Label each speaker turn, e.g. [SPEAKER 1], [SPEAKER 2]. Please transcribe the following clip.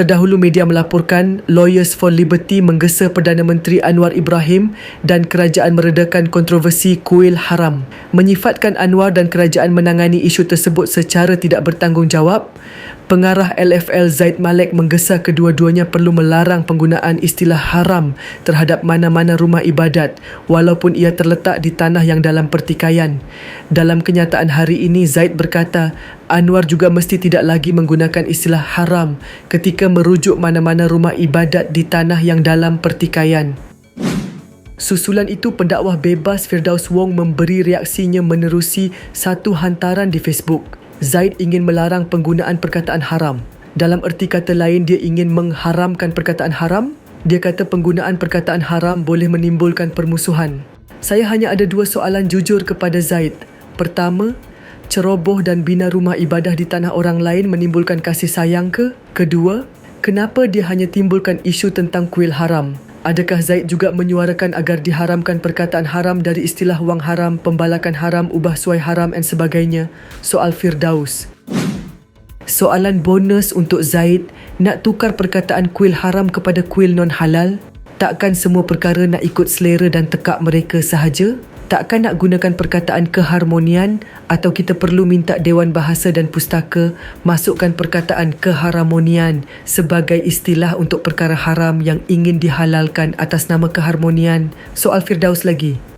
[SPEAKER 1] Terdahulu media melaporkan Lawyers for Liberty menggesa Perdana Menteri Anwar Ibrahim dan kerajaan meredakan kontroversi kuil haram. Menyifatkan Anwar dan kerajaan menangani isu tersebut secara tidak bertanggungjawab, pengarah LFL Zaid Malik menggesa kedua-duanya perlu melarang penggunaan istilah haram terhadap mana-mana rumah ibadat walaupun ia terletak di tanah yang dalam pertikaian. Dalam kenyataan hari ini, Zaid berkata Anwar juga mesti tidak lagi menggunakan istilah haram ketika merujuk mana-mana rumah ibadat di tanah yang dalam pertikaian. Susulan itu pendakwah bebas Firdaus Wong memberi reaksinya menerusi satu hantaran di Facebook. Zaid ingin melarang penggunaan perkataan haram. Dalam erti kata lain, dia ingin mengharamkan perkataan haram. Dia kata penggunaan perkataan haram boleh menimbulkan permusuhan. Saya hanya ada dua soalan jujur kepada Zaid. Pertama, ceroboh dan bina rumah ibadah di tanah orang lain menimbulkan kasih sayang ke? Kedua, kenapa dia hanya timbulkan isu tentang kuil haram? Adakah Zaid juga menyuarakan agar diharamkan perkataan haram dari istilah wang haram, pembalakan haram, ubah suai haram dan sebagainya? Soal Firdaus. Soalan bonus untuk Zaid, nak tukar perkataan kuil haram kepada kuil non-halal? Takkan semua perkara nak ikut selera dan tekak mereka sahaja? Takkan nak gunakan perkataan keharmonian atau kita perlu minta Dewan Bahasa dan Pustaka masukkan perkataan keharmonian sebagai istilah untuk perkara haram yang ingin dihalalkan atas nama keharmonian. Soal Firdaus lagi.